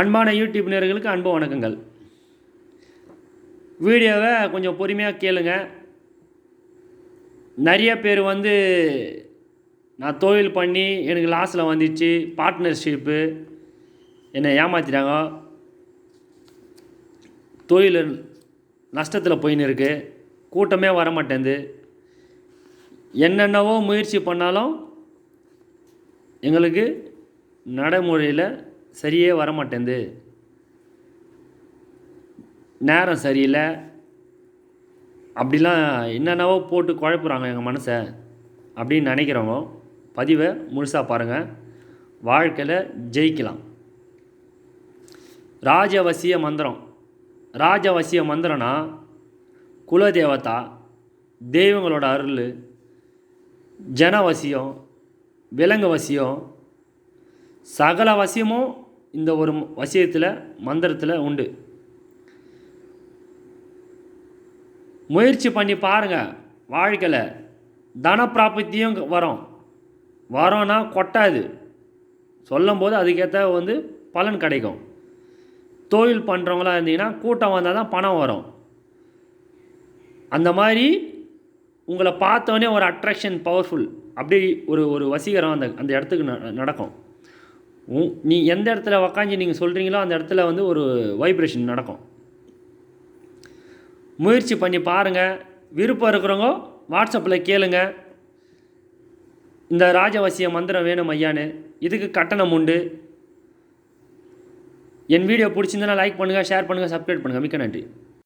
அன்பான யூடியூப் நேர்களுக்கு அன்பு வணக்கங்கள். வீடியோவை கொஞ்சம் பொறுமையாக கேளுங்க. நிறைய பேர் வந்து நான் தொழில் பண்ணி எனக்கு லாஸில் வந்துச்சு பார்ட்னர்ஷிப்பு என்னை ஏமாற்றிட்டாங்க தொழில் நஷ்டத்தில் போயின்னு இருக்கு. கூட்டமே வர மாட்டேங்குது என்னென்னவோ முயற்சி பண்ணாலும் எங்களுக்கு நடைமுறையில் சரியே வர மாட்டேங்குது நேரம் சரியில்லை. அப்படிலாம் என்னென்னவோ போட்டு குழப்புறாங்க எங்கள் மனசை அப்படின்னு நினைக்கிறவங்க. பதிவை முழுசாக பாருங்கள் வாழ்க்கையில் ஜெயிக்கலாம். ராஜவசிய மந்திரம். ராஜவசிய மந்திரம்னா குலதேவதா தெய்வங்களோட அருள் ஜனவசியம் விலங்கு வசியம் சகல வசியமும் இந்த ஒரு வசியத்தில் மந்திரத்தில் உண்டு. முயற்சி பண்ணி பாருங்கள் வாழ்க்கையில் தன பிராபத்தியும் வரும். வரோன்னா கொட்டாது. சொல்லும்போது அதுக்கேற்ற வந்து பலன் கிடைக்கும். தொழில் பண்ணுறவங்களா இருந்தீங்கன்னா கூட்டம் வந்தால் தான் பணம் வரும். அந்த மாதிரி உங்களை பார்த்தோன்னே ஒரு அட்ராக்ஷன் பவர்ஃபுல் அப்படி ஒரு ஒரு வசீகரம் அந்த அந்த இடத்துக்கு ந- நடக்கும். நீ எந்த இடத்துல உக்காஞ்சி நீங்கள் சொல்கிறீங்களோ அந்த இடத்துல வந்து ஒரு வைப்ரேஷன் நடக்கும். முயற்சி பண்ணி பாருங்கள் விருப்பம் இருக்கிறவங்க வாட்ஸ்அப்பில் கேளுங்க. இந்த ராஜவசிய மந்திரம் வேணும் ஐயான்னு. இதுக்கு கட்டணம் உண்டு. என் வீடியோ பிடிச்சிருந்தனா லைக் பண்ணுங்கள் ஷேர் பண்ணுங்கள் சப்ஸ்கிரைப் பண்ணுங்கள் மிக்க நன்றி.